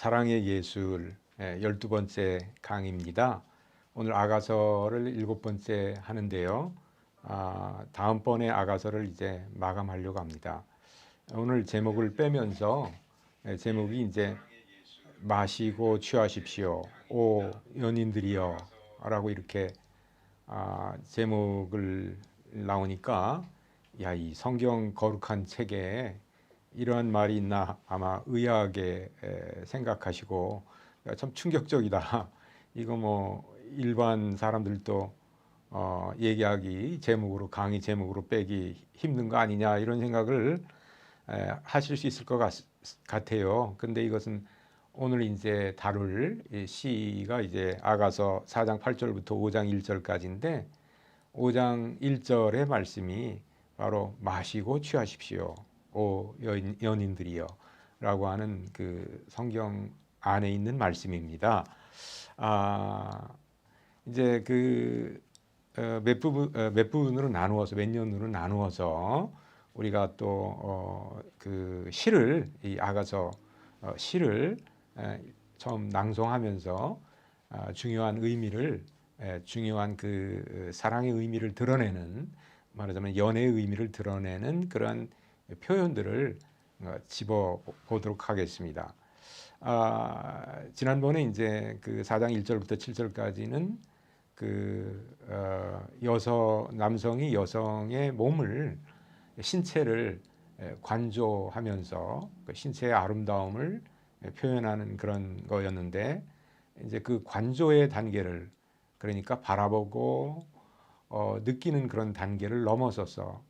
사랑의 예술 예, 열두 번째 강의입니다. 오늘 아가서를 일곱 번째 하는데요. 아, 다음번에 아가서를 이제 마감하려고 합니다. 오늘 제목을 빼면서 예, 제목이 이제 마시고 취하십시오. 오 연인들이여 라고 이렇게 아, 제목을 나오니까 야, 이 성경 거룩한 책에 이러한 말이 있나 아마 의아하게 에, 생각하시고 야, 참 충격적이다. 이거 뭐 일반 사람들도 어, 얘기하기 제목으로 강의 제목으로 빼기 힘든 거 아니냐 이런 생각을 에, 하실 수 있을 것 같, 같아요. 근데 이것은 오늘 이제 다룰 이 시가 이제 아가서 4장 8절부터 5장 1절까지인데 5장 1절의 말씀이 바로 마시고 취하십시오. 오 연, 연인들이여 라고 하는 그 성경 안에 있는 말씀입니다. 아, 이제 그 어, 몇 부분 어, 몇 부분으로 나누어서 몇 년으로 나누어서 우리가 또그 시를 이 아가서 어, 시를 에, 처음 낭송하면서 아, 중요한 의미를 에, 중요한 그 사랑의 의미를 드러내는 말하자면 연애의 의미를 드러내는 그런 표현들을 어, 집어 보도록 하겠습니다. 아, 지난번에 이제 그 4장 1절부터 7절까지는 그 어, 여성 남성이 여성의 몸을 신체를 관조하면서 그 신체의 아름다움을 표현하는 그런 거였는데 이제 그 관조의 단계를 그러니까 바라보고 어, 느끼는 그런 단계를 넘어서서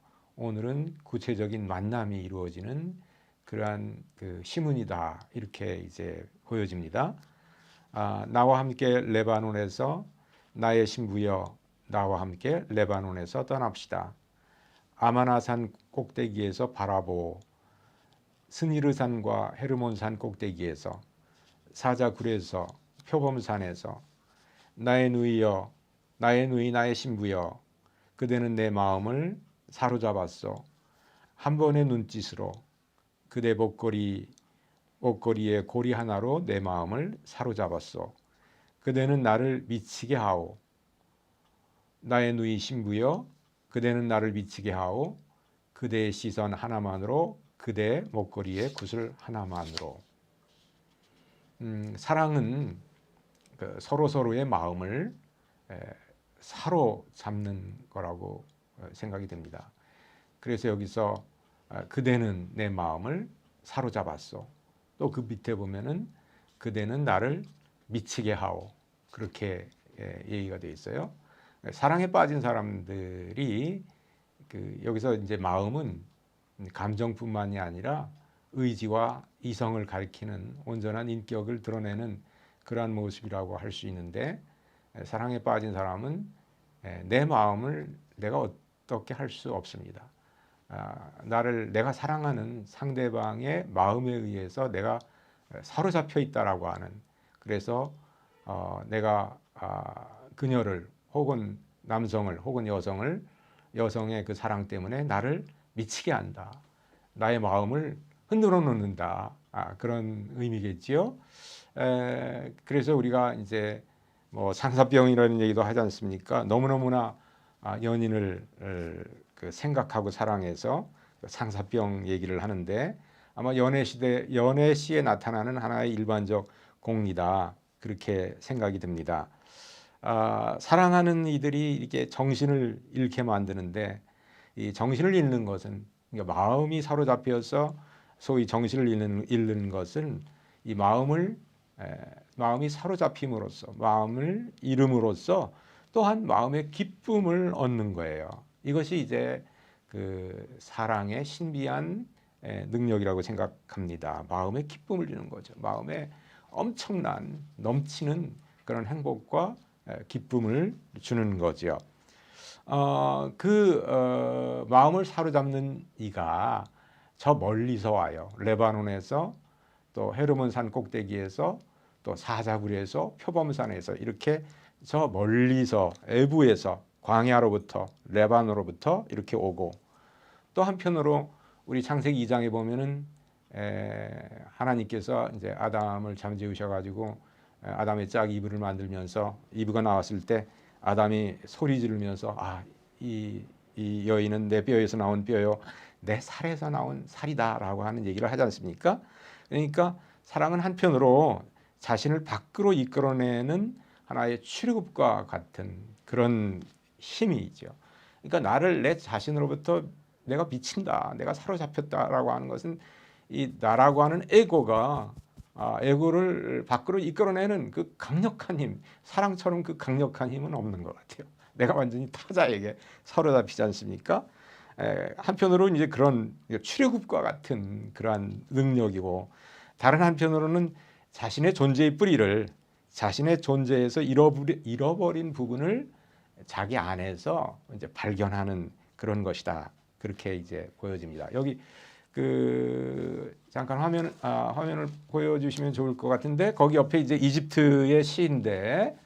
오늘은 구체적인 만남이 이루어지는 그러한 그 시문이다 이렇게 이제 보여집니다. 아, 나와 함께 레바논에서 나의 신부여 나와 함께 레바논에서 떠납시다. 아마나산 꼭대기에서 바라보 스니르산과 헤르몬산 꼭대기에서 사자굴에서 표범산에서 나의 누이여 나의 누이 나의 신부여 그대는 내 마음을 사로잡았소 한 번의 눈짓으로 그대 목걸이 옷걸이의 고리 하나로 내 마음을 사로잡았소 그대는 나를 미치게 하오. 나의 누이 신부여 그대는 나를 미치게 하오. 그대의 시선 하나만으로 그대 목걸이의 구슬 하나만으로. 음, 사랑은 그 서로 서로의 마음을 에, 사로잡는 거라고 어, 생각이 됩니다. 그래서 여기서 아, 그대는 내 마음을 사로잡았어. 또그 밑에 보면은 그대는 나를 미치게 하오. 그렇게 예, 얘기가 되어 있어요. 사랑에 빠진 사람들이 그 여기서 이제 마음은 감정뿐만이 아니라 의지와 이성을 가리키는 온전한 인격을 드러내는 그러한 모습이라고 할 수 있는데 사랑에 빠진 사람은 내 마음을 내가 어떻게 할수 없습니다. 아, 나를 내가 사랑하는 상대방의 마음에 의해서 내가 사로잡혀 있다라고 하는 그래서 어, 내가 아, 그녀를 혹은 남성을 혹은 여성을 여성의 그 사랑 때문에 나를 미치게 한다. 나의 마음을 흔들어 놓는다. 아, 그런 의미겠지요. 에, 그래서 우리가 이제 뭐 상사병이라는 얘기도 하지 않습니까? 너무너무나 아, 연인을 그 생각하고 사랑해서 그 상사병 얘기를 하는데 아마 연애 시대 연애 시에 나타나는 하나의 일반적 공리다 그렇게 생각이 듭니다. 아, 사랑하는 이들이 이렇게 정신을 잃게 만드는데 이 정신을 잃는 것은 그러니까 마음이 사로잡혀서 소위 정신을 잃는, 잃는 것은 이 마음을 에, 마음이 사로잡힘으로써 마음을 잃음으로써 또한 마음의 기쁨을 얻는 거예요. 이것이 이제 그 사랑의 신비한 능력이라고 생각합니다. 마음의 기쁨을 주는 거죠. 마음에 엄청난 넘치는 그런 행복과 기쁨을 주는 거죠. 어, 그 어, 마음을 사로잡는 이가 저 멀리서 와요. 레바논에서 또 헤르몬 산 꼭대기에서 또 사자굴에서 표범산에서 이렇게 저 멀리서 애부에서 광야로부터 레바노로부터 이렇게 오고 또 한편으로 우리 창세기 2장에 보면은 에, 하나님께서 이제 아담을 잠재우셔 가지고 아담의 짝 이브를 만들면서 이브가 나왔을 때 아담이 소리 지르면서 아이 이 여인은 내 뼈에서 나온 뼈요 내 살에서 나온 살이다라고 하는 얘기를 하지 않습니까? 그러니까 사랑은 한편으로 자신을 밖으로 이끌어내는 하나의 출애굽과 같은 그런 힘이죠. 그러니까 나를 내 자신으로부터 내가 미친다, 내가 사로잡혔다라고 하는 것은 이 나라고 하는 에고가 아, 에고를 밖으로 이끌어내는 그 강력한 힘, 사랑처럼 그 강력한 힘은 없는 것 같아요. 내가 완전히 타자에게 사로잡히지 않습니까? 에, 한편으로 이제 그런 출애굽과 같은 그러한 능력이고 다른 한편으로는 자신의 존재의 뿌리를 자신의 존재에서 잃어버린, 잃어버린 부분을 자기 안에서 이제 발견하는 그런 것이다. 그렇게 이제 보여집니다. 여기 그 잠깐 화면 아, 화면을 보여주시면 좋을 것 같은데 거기 옆에 이제 이집트의 시인데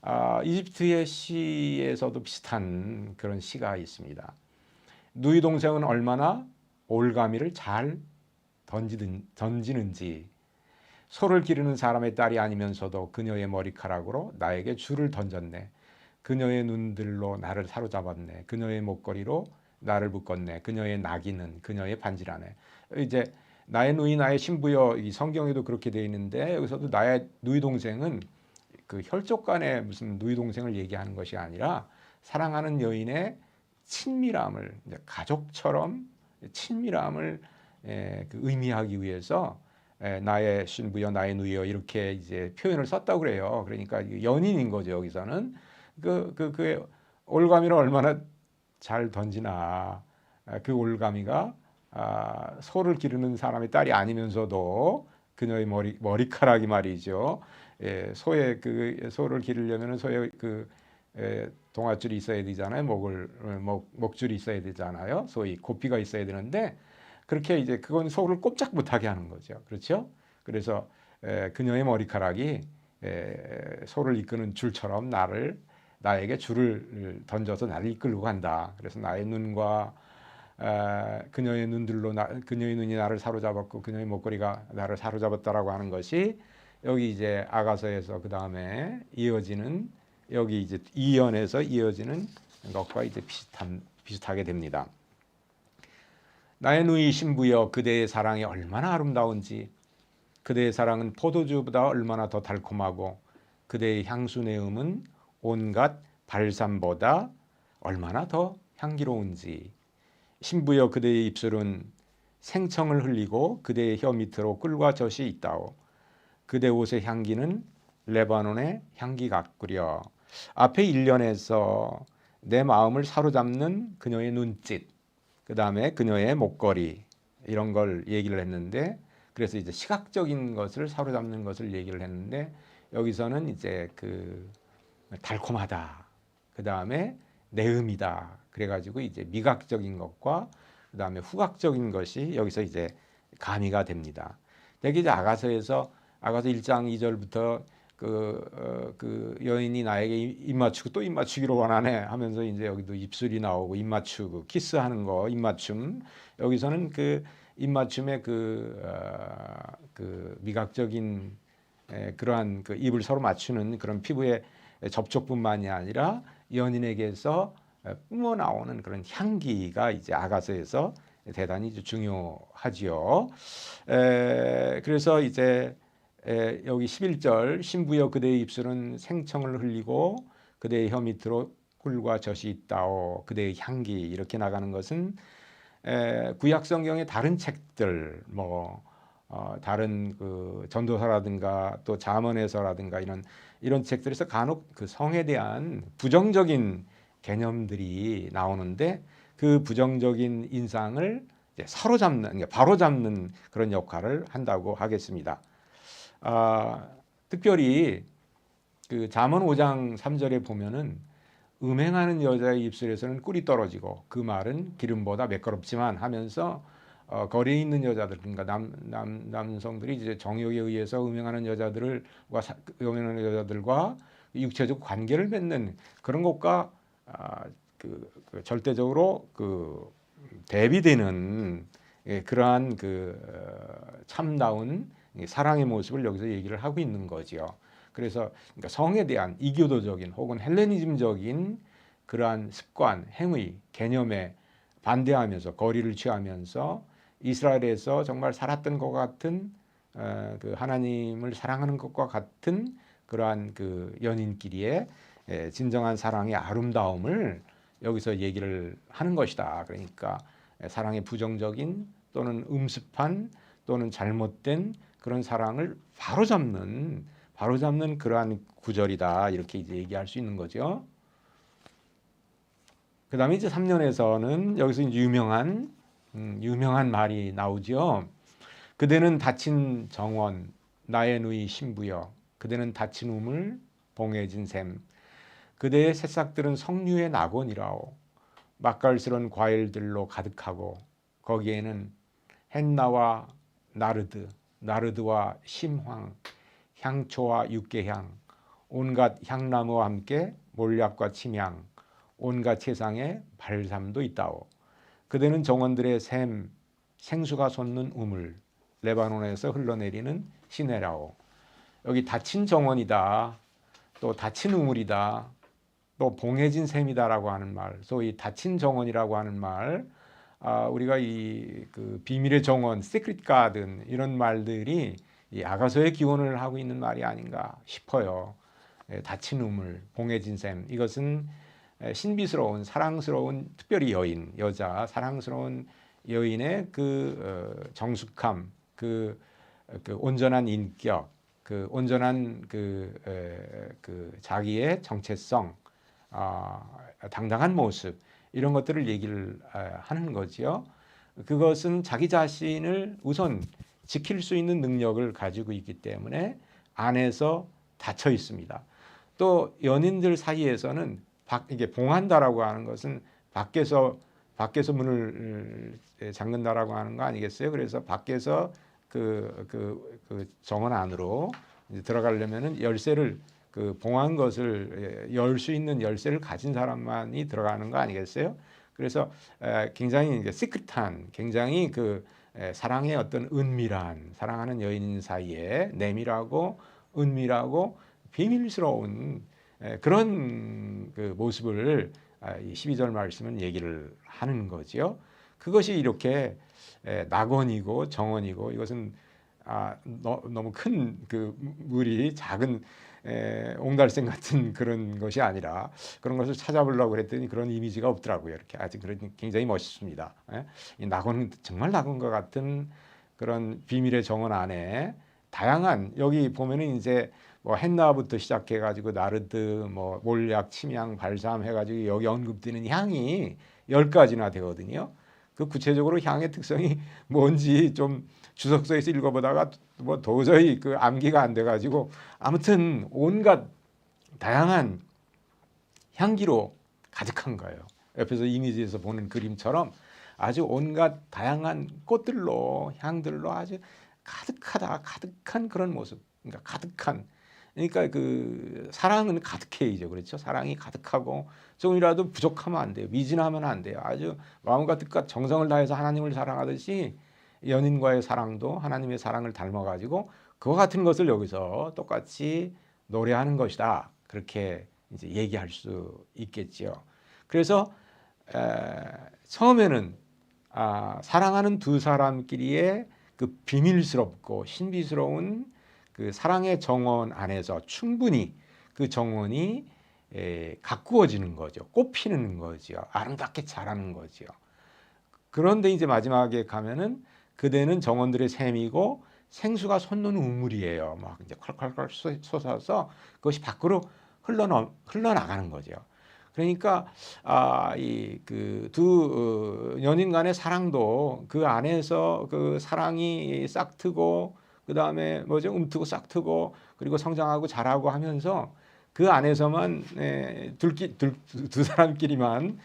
아, 이집트의 시에서도 비슷한 그런 시가 있습니다. 누이 동생은 얼마나 올가미를 잘 던지든, 던지는지 소를 기르는 사람의 딸이 아니면서도 그녀의 머리카락으로 나에게 줄을 던졌네. 그녀의 눈들로 나를 사로잡았네. 그녀의 목걸이로 나를 묶었네. 그녀의 낙이는 그녀의 반지라네. 이제 나의 누이 나의 신부여 이 성경에도 그렇게 되어 있는데 여기서도 나의 누이 동생은 그 혈족 간의 무슨 누이 동생을 얘기하는 것이 아니라 사랑하는 여인의 친밀함을 가족처럼 친밀함을 에, 그 의미하기 위해서 에, 나의 신부여 나의 누이여 이렇게 이제 표현을 썼다고 그래요. 그러니까 연인인 거죠 여기서는 그 그 그 올가미를 얼마나 잘 던지나 아, 그 올가미가 아, 소를 기르는 사람의 딸이 아니면서도 그녀의 머리 머리카락이 말이죠. 예, 소의 그 소를 기르려면 소의 그 에, 동아줄이 있어야 되잖아요. 목을 목 목줄이 있어야 되잖아요. 소위 고삐가 있어야 되는데 그렇게 이제 그건 소를 꼼짝 못하게 하는 거죠. 그렇죠? 그래서 에, 그녀의 머리카락이 에, 소를 이끄는 줄처럼 나를 나에게 줄을 던져서 나를 이끌고 간다. 그래서 나의 눈과 에, 그녀의 눈들로 나, 그녀의 눈이 나를 사로잡았고 그녀의 목걸이가 나를 사로잡았다라고 하는 것이 여기 이제 아가서에서 그 다음에 이어지는 여기 이제 이연에서 이어지는 것과 이제 비슷한 비슷하게 됩니다. 나의 누이 신부여 그대의 사랑이 얼마나 아름다운지. 그대의 사랑은 포도주보다 얼마나 더 달콤하고 그대의 향수 내음은 온갖 발산보다 얼마나 더 향기로운지. 신부여 그대의 입술은 생청을 흘리고 그대의 혀 밑으로 꿀과 젖이 있다오. 그대 옷의 향기는 레바논의 향기 같구려. 앞에 1년에서 내 마음을 사로잡는 그녀의 눈짓 그 다음에 그녀의 목걸이 이런 걸 얘기를 했는데 그래서 이제 시각적인 것을 사로잡는 것을 얘기를 했는데 여기서는 이제 그 달콤하다. 그 다음에 내음이다. 그래가지고 이제 미각적인 것과 그 다음에 후각적인 것이 여기서 이제 가미가 됩니다. 대개 이제 아가서에서 아가서 1장 2절부터 그, 어, 그 여인이 나에게 입 맞추고 또 입 맞추기로 원하네 하면서 이제 여기도 입술이 나오고 입 맞추고 키스하는 거 입 맞춤 여기서는 그 입 맞춤의 그, 어, 그 미각적인 에, 그러한 그 입을 서로 맞추는 그런 피부의 접촉뿐만이 아니라 연인에게서 뿜어 나오는 그런 향기가 이제 아가서에서 대단히 중요하지요. 에, 그래서 이제 에, 여기 11절 신부여 그대의 입술은 생청을 흘리고 그대의 혀 밑으로 꿀과 젖이 있다오 그대의 향기 이렇게 나가는 것은 에, 구약 성경의 다른 책들 뭐 어, 다른 그 전도서라든가 또 잠언에서라든가 이런 이런 책들에서 간혹 그 성에 대한 부정적인 개념들이 나오는데 그 부정적인 인상을 사로잡는 바로잡는 그런 역할을 한다고 하겠습니다. 아, 특별히 그 잠언 5장 3절에 보면은 음행하는 여자의 입술에서는 꿀이 떨어지고 그 말은 기름보다 매끄럽지만 하면서 어, 거리에 있는 여자들 그러니까 남, 남 남성들이 이제 정욕에 의해서 음행하는 여자들과 음행하는 여자들과 육체적 관계를 맺는 그런 것과 아, 그, 그 절대적으로 그 대비되는 예, 그러한 그 어, 참다운 이 사랑의 모습을 여기서 얘기를 하고 있는 거지요. 그래서 그러니까 성에 대한 이교도적인 혹은 헬레니즘적인 그러한 습관, 행위, 개념에 반대하면서 거리를 취하면서 이스라엘에서 정말 살았던 것 같은 어, 그 하나님을 사랑하는 것과 같은 그러한 그 연인끼리의 예, 진정한 사랑의 아름다움을 여기서 얘기를 하는 것이다. 그러니까 사랑의 부정적인 또는 음습한 또는 잘못된 그런 사랑을 바로잡는 바로잡는 그러한 구절이다. 이렇게 이제 얘기할 수 있는 거죠. 그 다음에 이제 3년에서는 여기서 유명한 음, 유명한 말이 나오죠. 그대는 다친 정원 나의 누이 신부여 그대는 다친 우물 봉해진 샘 그대의 새싹들은 석류의 낙원이라오 맛깔스러운 과일들로 가득하고 거기에는 헨나와 나르드 나르드와 심황 향초와 육개향 온갖 향나무와 함께 몰약과 침향 온갖 세상의 발삼도 있다오. 그대는 정원들의 샘 생수가 솟는 우물 레바논에서 흘러내리는 시내라오. 여기 닫힌 정원이다. 또 닫힌 우물이다. 또 봉해진 샘이다라고 하는 말 소위 닫힌 정원이라고 하는 말 아, 우리가 이 그 비밀의 정원, 시크릿 가든 이런 말들이 이 아가서의 기원을 하고 있는 말이 아닌가 싶어요. 예, 닫힌 우물, 봉해진 샘 이것은 에, 신비스러운 사랑스러운 특별히 여인, 여자 사랑스러운 여인의 그 어, 정숙함, 그, 그 온전한 인격, 그 온전한 그, 에, 그 자기의 정체성, 아, 당당한 모습 이런 것들을 얘기를 아, 하는 거지요. 그것은 자기 자신을 우선 지킬 수 있는 능력을 가지고 있기 때문에 안에서 닫혀 있습니다. 또 연인들 사이에서는 밖 이게 봉한다라고 하는 것은 밖에서 밖에서 문을 잠근다라고 하는 거 아니겠어요? 그래서 밖에서 그, 그, 그 정원 안으로 들어가려면은 열쇠를 그 봉한 것을 열 수 있는 열쇠를 가진 사람만이 들어가는 거 아니겠어요? 그래서 굉장히 이제 시크릿한, 굉장히 그 사랑의 어떤 은밀한 사랑하는 여인 사이에 내밀하고 은밀하고 비밀스러운 그런 그 모습을 아, 이 12절 말씀은 얘기를 하는 거지요. 그것이 이렇게 낙원이고 정원이고 이것은 아, 너무 큰 그 물이 작은 에, 옹달샘 같은 그런 것이 아니라 그런 것을 찾아보려고 그랬더니 그런 이미지가 없더라고요. 이렇게 아주 그런 굉장히 멋있습니다. 에? 이 낙원 정말 낙원과 같은 그런 비밀의 정원 안에 다양한 여기 보면은 이제 뭐 헨나부터 시작해 가지고 나르드 뭐 몰약 침향 발삼 해 가지고 여기 언급되는 향이 열 가지나 되거든요. 그 구체적으로 향의 특성이 뭔지 좀 주석서에서 읽어보다가 뭐 도저히 그 암기가 안 돼가지고 아무튼 온갖 다양한 향기로 가득한 거예요. 옆에서 이미지에서 보는 그림처럼 아주 온갖 다양한 꽃들로 향들로 아주 가득하다 가득한 그런 모습. 그러니까 가득한 그러니까 그 사랑은 가득해이죠. 그렇죠? 사랑이 가득하고 조금이라도 부족하면 안 돼요. 미진하면 안 돼요. 아주 마음과 뜻과 정성을 다해서 하나님을 사랑하듯이 연인과의 사랑도 하나님의 사랑을 닮아 가지고 그와 같은 것을 여기서 똑같이 노래하는 것이다. 그렇게 이제 얘기할 수 있겠지요. 그래서 에, 처음에는 아, 사랑하는 두 사람끼리의 그 비밀스럽고 신비스러운 그 사랑의 정원 안에서 충분히 그 정원이 에, 가꾸어지는 거죠. 꽃피는 거죠. 아름답게 자라는 거죠. 그런데 이제 마지막에 가면은 그대는 정원들의 샘이고 생수가 솟는 우물이에요. 막 이제 컬컬컬 솟아서 그것이 밖으로 흘러 흘러나가는 거죠. 그러니까 아 이 그두 어, 연인 간의 사랑도 그 안에서 그 사랑이 싹 트고 그 다음에 뭐죠 움트고 싹 트고 그리고 성장하고 자라고 하면서 그 안에서만 에, 둘기 둘, 두 사람끼리만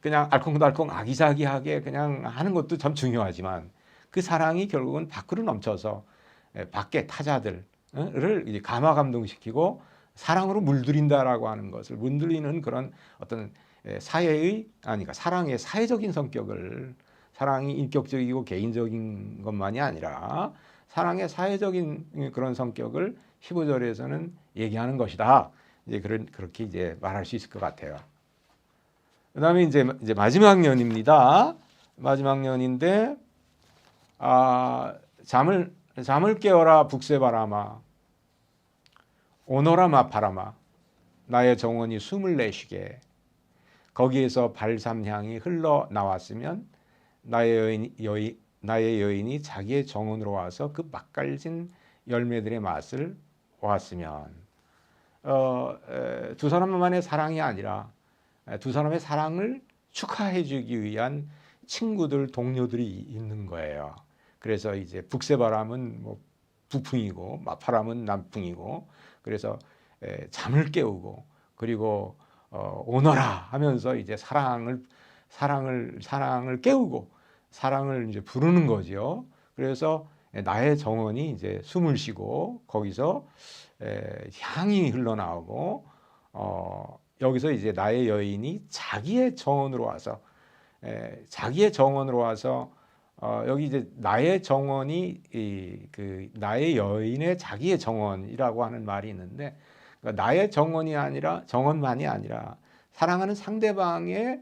그냥 알콩달콩 아기자기하게 그냥 하는 것도 참 중요하지만 그 사랑이 결국은 밖으로 넘쳐서 밖에 타자들을 이제 감화 감동시키고 사랑으로 물들인다라고 하는 것을 물들이는 그런 어떤 사회의 아니 그러니까 사랑의 사회적인 성격을 사랑이 인격적이고 개인적인 것만이 아니라 사랑의 사회적인 그런 성격을 15절에서는 얘기하는 것이다. 이제 그런 그렇게 이제 말할 수 있을 것 같아요. 그다음에 이제 이제 마지막 년입니다. 마지막 년인데 아 잠을 잠을 깨어라 북새바람아 오너라 마파라마 나의 정원이 숨을 내쉬게 거기에서 발삼향이 흘러 나왔으면 나의 여인, 여인 나의 여인이 자기의 정원으로 와서 그 맛깔진 열매들의 맛을 보았으면 어, 에, 두 사람만의 사랑이 아니라 에, 두 사람의 사랑을 축하해주기 위한 친구들 동료들이 있는 거예요. 그래서 이제 북새바람은 뭐 북풍이고 마파람은 남풍이고 그래서 에, 잠을 깨우고 그리고 어, 오너라 하면서 이제 사랑을 사랑을 사랑을 깨우고 사랑을 이제 부르는 거죠. 그래서 나의 정원이 이제 숨을 쉬고 거기서 에, 향이 흘러나오고 어, 여기서 이제 나의 여인이 자기의 정원으로 와서 에, 자기의 정원으로 와서 어, 여기 이제 나의 정원이 이, 그 나의 여인의 자기의 정원이라고 하는 말이 있는데 그러니까 나의 정원이 아니라 정원만이 아니라 사랑하는 상대방의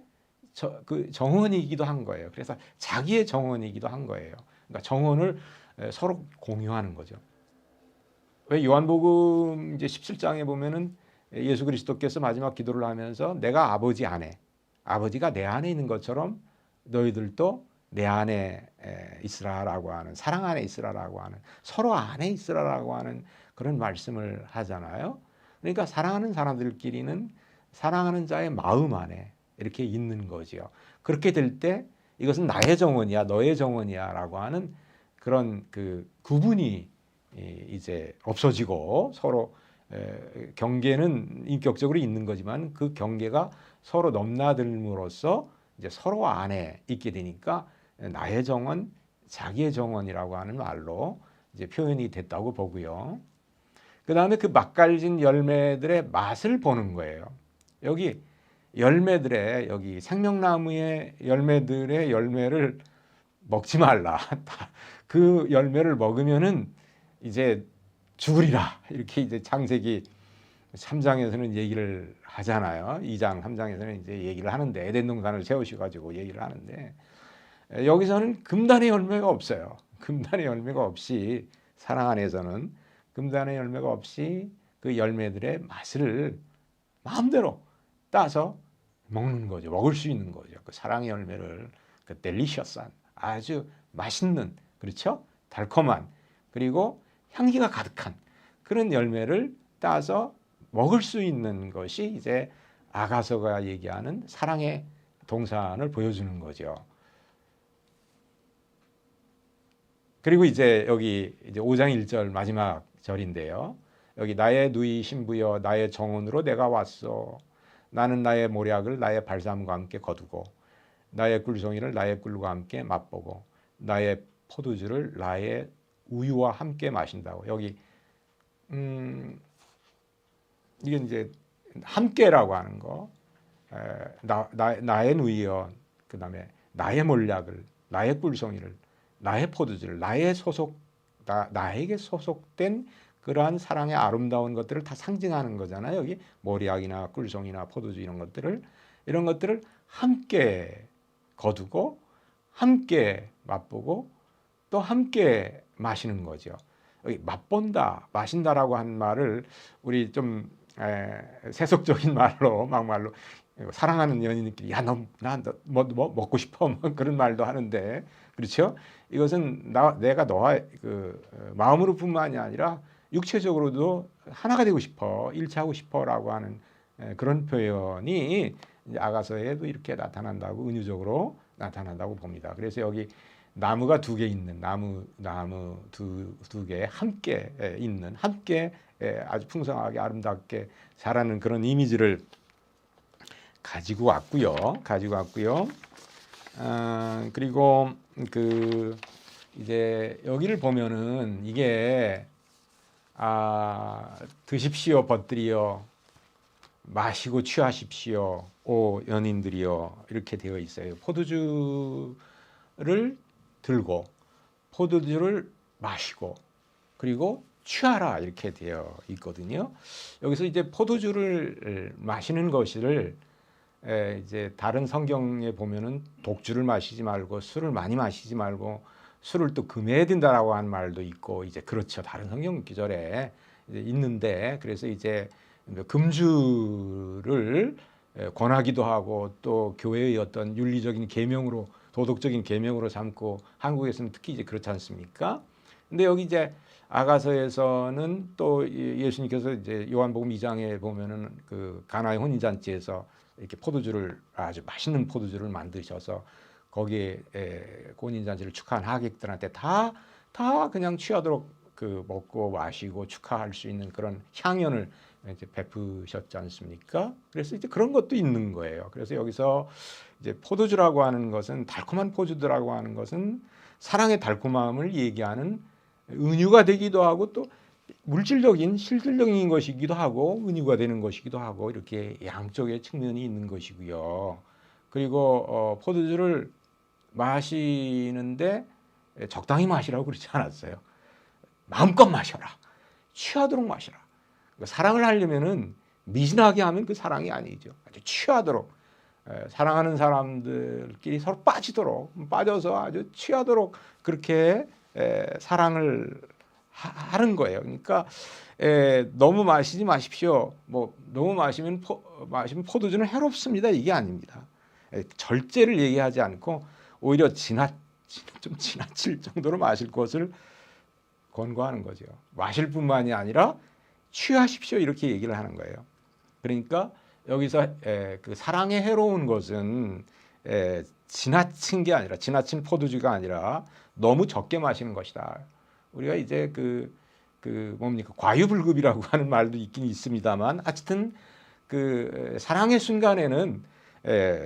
저, 그 정원이기도 한 거예요. 그래서 자기의 정원이기도 한 거예요. 그러니까 정원을 서로 공유하는 거죠. 왜 요한복음 이제 17장에 보면은 예수 그리스도께서 마지막 기도를 하면서 내가 아버지 안에 아버지가 내 안에 있는 것처럼 너희들도 내 안에 있으라라고 하는 사랑 안에 있으라라고 하는 서로 안에 있으라라고 하는 그런 말씀을 하잖아요. 그러니까 사랑하는 사람들끼리는 사랑하는 자의 마음 안에 이렇게 있는 거지요. 그렇게 될 때 이것은 나의 정원이야, 너의 정원이야라고 하는 그런 그 구분이 이제 없어지고 서로 경계는 인격적으로 있는 거지만 그 경계가 서로 넘나들므로써 이제 서로 안에 있게 되니까 나의 정원, 자기의 정원이라고 하는 말로 이제 표현이 됐다고 보고요. 그 다음에 그 맛깔진 열매들의 맛을 보는 거예요. 여기 열매들의 여기 생명나무의 열매들의 열매를 먹지 말라. 그 열매를 먹으면은 이제 죽으리라. 이렇게 이제 창세기 3장에서는 얘기를 하잖아요. 2장, 3장에서는 이제 얘기를 하는데 에덴 동산을 세우셔 가지고 얘기를 하는데 여기서는 금단의 열매가 없어요. 금단의 열매가 없이 사랑 안에서는 금단의 열매가 없이 그 열매들의 맛을 마음대로 따서 먹는 거죠. 먹을 수 있는 거죠. 그 사랑의 열매를 그 델리셔스한 아주 맛있는 그렇죠? 달콤한 그리고 향기가 가득한 그런 열매를 따서 먹을 수 있는 것이 이제 아가서가 얘기하는 사랑의 동산을 보여주는 거죠. 그리고 이제 여기 이제 5장 1절 마지막 절인데요. 여기 나의 누이 신부여 나의 정원으로 내가 왔어. 나는 나의 모략을 나의 발삼과 함께 거두고 나의 꿀송이를 나의 꿀과 함께 맛보고 나의 포도주를 나의 우유와 함께 마신다고. 여기 음 이게 이제 함께라고 하는 거. 에, 나, 나, 나의 누이여 그다음에 나의 몰약을 나의 꿀송이를 나의 포도주를 나의 소속 나, 나에게 소속된 그러한 사랑의 아름다운 것들을 다 상징하는 거잖아요. 여기 모리약이나 꿀송이나 포도주 이런 것들을 이런 것들을 함께 거두고 함께 맛보고 또 함께 마시는 거죠. 여기 맛본다, 마신다라고 한 말을 우리 좀 에, 세속적인 말로 막말로 사랑하는 연인끼리 야너나뭐 뭐 먹고 싶어 뭐 그런 말도 하는데 그렇죠? 이것은 나 내가 너와 그 마음으로뿐만이 아니라 육체적으로도 하나가 되고 싶어 일치하고 싶어라고 하는 그런 표현이 아가서에도 이렇게 나타난다고 은유적으로 나타난다고 봅니다. 그래서 여기 나무가 두 개 있는 나무 나무 두 두 개 함께 있는 함께 아주 풍성하게 아름답게 자라는 그런 이미지를 가지고 왔고요. 가지고 왔고요. 아, 그리고 그 이제 여기를 보면은 이게 아, 드십시오 벗들이여 마시고 취하십시오 오 연인들이여 이렇게 되어 있어요. 포도주는 들고 포도주를 마시고 그리고 취하라 이렇게 되어 있거든요. 여기서 이제 포도주를 마시는 것을 에, 이제 다른 성경에 보면은 독주를 마시지 말고 술을 많이 마시지 말고 술을 또 금해야 된다라고 한 말도 있고 이제 그렇죠. 다른 성경 기절에 있는데 그래서 이제 금주를 에, 권하기도 하고 또 교회의 어떤 윤리적인 계명으로 도덕적인 계명으로 삼고 한국에서는 특히 이제 그렇지 않습니까? 근데 여기 이제 아가서에서는 또 예- 예수님께서 이제 요한복음 2장에 보면은 그 가나의 혼인잔치에서 이렇게 포도주를 아주 맛있는 포도주를 만드셔서 거기에 에, 그 혼인잔치를 축하한 하객들한테 다 다 그냥 취하도록 그 먹고 마시고 축하할 수 있는 그런 향연을 이제 베푸셨지 않습니까? 그래서 이제 그런 것도 있는 거예요. 그래서 여기서 이제 포도주라고 하는 것은 달콤한 포도주라고 하는 것은 사랑의 달콤함을 얘기하는 은유가 되기도 하고 또 물질적인 실질적인 것이기도 하고 은유가 되는 것이기도 하고 이렇게 양쪽의 측면이 있는 것이고요. 그리고 어, 포도주를 마시는데 적당히 마시라고 그러지 않았어요. 마음껏 마셔라. 취하도록 마셔라. 그러니까 사랑을 하려면은 미진하게 하면 그 사랑이 아니죠. 아주 취하도록 에, 사랑하는 사람들끼리 서로 빠지도록 빠져서 아주 취하도록 그렇게 에, 사랑을 하, 는 거예요. 그러니까 에, 너무 마시지 마십시오. 뭐 너무 마시면 포, 마시면 포도주는 해롭습니다. 이게 아닙니다. 에, 절제를 얘기하지 않고 오히려 지나 좀 지나칠 정도로 마실 것을 권고하는 거죠. 마실 뿐만이 아니라 취하십시오 이렇게 얘기를 하는 거예요. 그러니까 여기서 에, 그 사랑에 해로운 것은 에, 지나친 게 아니라 지나친 포도주가 아니라 너무 적게 마시는 것이다. 우리가 이제 그, 그 뭡니까 과유불급이라고 하는 말도 있긴 있습니다만 하여튼 그 사랑의 순간에는 에,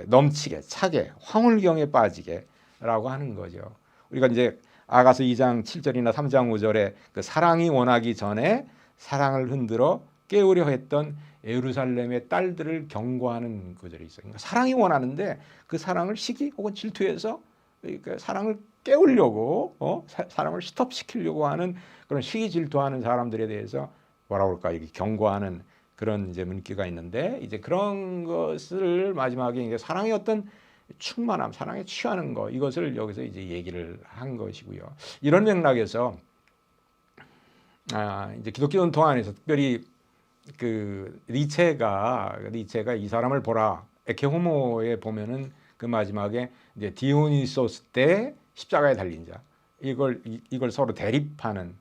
넘치게 차게 황홀경에 빠지게라고 하는 거죠. 우리가 이제 아가서 2장 7절이나 3장 5절에 그 사랑이 원하기 전에 사랑을 흔들어 깨우려 했던 예루살렘의 딸들을 경고하는 구절이 있어요. 그러니까 사랑이 원하는데 그 사랑을 시기 혹은 질투해서 그러니까 사랑을 깨우려고 어? 사, 사랑을 스톱시키려고 하는 그런 시기 질투하는 사람들에 대해서 뭐라 그럴까 이게 경고하는 그런 이제 문기가 있는데 이제 그런 것을 마지막에 이제 사랑의 어떤 충만함, 사랑에 취하는 거 이것을 여기서 이제 얘기를 한 것이고요. 이런 맥락에서 아, 이제 기독교 전통 안에서 특별히 그 니체가 니체가 이 사람을 보라 에케호모에 보면은 그 마지막에 이제 디오니소스 때 십자가에 달린 자 이걸 이, 이걸 서로 대립하는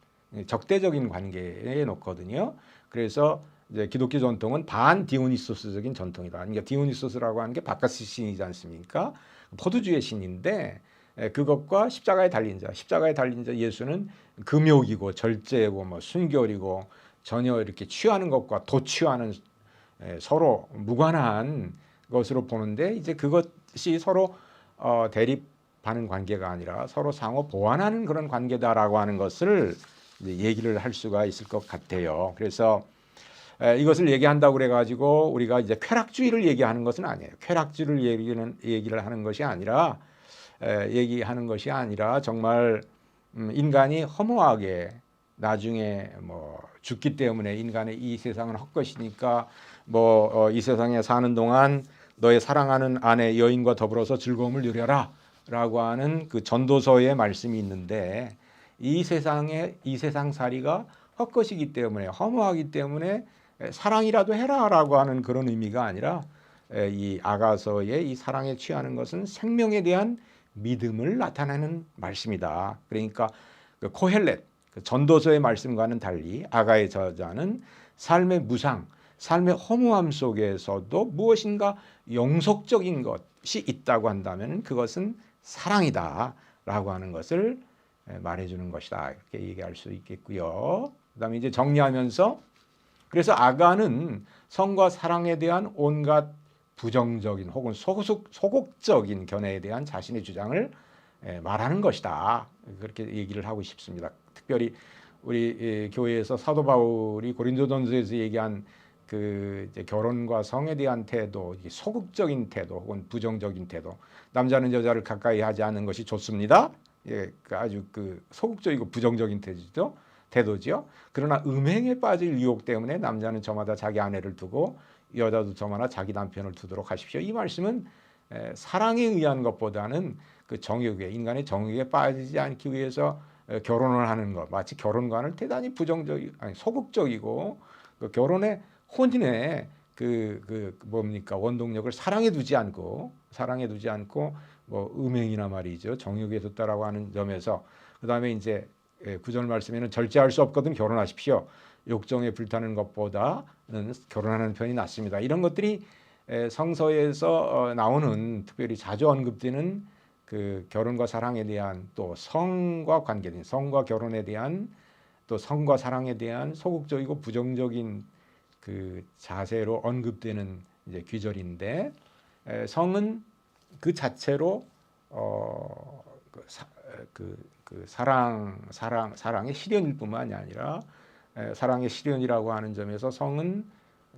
적대적인 관계에 놓거든요. 그래서 이제 기독교 전통은 반 디오니소스적인 전통이다. 그러니까 디오니소스라고 하는 게 바카스 신이지 않습니까? 포도주의 신인데 에, 그것과 십자가에 달린 자, 십자가에 달린 자 예수는 금욕이고 절제고 뭐 순결이고 전혀 이렇게 취하는 것과 도취하는 에, 서로 무관한 것으로 보는데 이제 그것이 서로 어, 대립하는 관계가 아니라 서로 상호 보완하는 그런 관계다라고 하는 것을 이제 얘기를 할 수가 있을 것 같아요. 그래서 에, 이것을 얘기한다고 그래가지고 우리가 이제 쾌락주의를 얘기하는 것은 아니에요. 쾌락주의를 얘기는 얘기를 하는 것이 아니라 에, 얘기하는 것이 아니라 정말 음, 인간이 허무하게 나중에 뭐 죽기 때문에 인간의 이 세상은 헛것이니까 뭐 이 세상에 사는 동안 너의 사랑하는 아내 여인과 더불어서 즐거움을 누려라라고 하는 그 전도서의 말씀이 있는데 이 세상에 이 세상 살이가 헛것이기 때문에 허무하기 때문에 사랑이라도 해라라고 하는 그런 의미가 아니라 이 아가서의 이 사랑에 취하는 것은 생명에 대한 믿음을 나타내는 말씀이다. 그러니까 그 코헬렛 그 전도서의 말씀과는 달리 아가의 저자는 삶의 무상, 삶의 허무함 속에서도 무엇인가 영속적인 것이 있다고 한다면 그것은 사랑이다라고 하는 것을 말해주는 것이다 이렇게 얘기할 수 있겠고요. 그다음에 이제 정리하면서 그래서 아가는 성과 사랑에 대한 온갖 부정적인 혹은 소극, 소극적인 견해에 대한 자신의 주장을 말하는 것이다 그렇게 얘기를 하고 싶습니다. 특별히 우리 교회에서 사도 바울이 고린도전서에서 얘기한 그그 이제 결혼과 성에 대한 태도, 소극적인 태도 혹은 부정적인 태도. 남자는 여자를 가까이 하지 않는 것이 좋습니다. 예, 그 아주 그 소극적이고 부정적인 태도죠. 태도지요. 그러나 음행에 빠질 유혹 때문에 남자는 저마다 자기 아내를 두고 여자도 저마다 자기 남편을 두도록 하십시오. 이 말씀은 에, 사랑에 의한 것보다는 그 정욕에 인간의 정욕에 빠지지 않기 위해서 에, 결혼을 하는 것 마치 결혼관을 대단히 부정적 아니 소극적이고 그 결혼의 혼인의 그, 그 뭡니까 원동력을 사랑에 두지 않고 사랑에 두지 않고 뭐 음행이나 말이죠 정욕에 뒀다라고 하는 점에서 그 다음에 이제 예, 구절 말씀에는 절제할 수 없거든 결혼하십시오. 욕정에 불타는 것보다는 결혼하는 편이 낫습니다. 이런 것들이 에, 성서에서 어, 나오는 특별히 자주 언급되는 그 결혼과 사랑에 대한 또 성과 관계된 성과 결혼에 대한 또 성과 사랑에 대한 소극적이고 부정적인 그 자세로 언급되는 이제 귀절인데 에, 성은 그 자체로 어, 그, 사, 그, 그 사랑 사랑 사랑의 실현일 뿐만이 아니라 에, 사랑의 실현이라고 하는 점에서 성은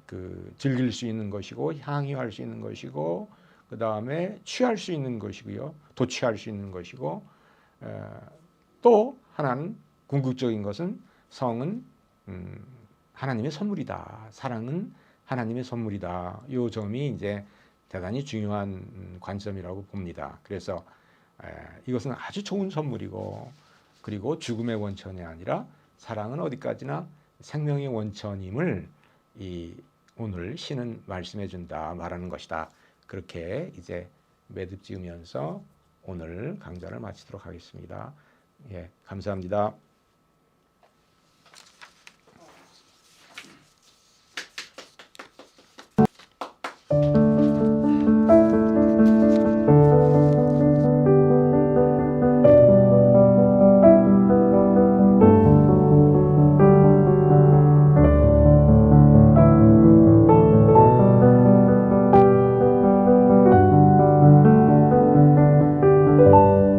그 즐길 수 있는 것이고 향유할 수 있는 것이고 그 다음에 취할 수 있는 것이고요. 도취할 수 있는 것이고 에, 또 하나는 궁극적인 것은 성은 음, 하나님의 선물이다. 사랑은 하나님의 선물이다. 이 점이 이제 대단히 중요한 음, 관점이라고 봅니다. 그래서 에, 이것은 아주 좋은 선물이고 그리고 죽음의 원천이 아니라 사랑은 어디까지나 생명의 원천임을 이 오늘 신은 말씀해 준다 말하는 것이다. 그렇게 이제 매듭 지으면서 오늘 강좌를 마치도록 하겠습니다. 예, 감사합니다.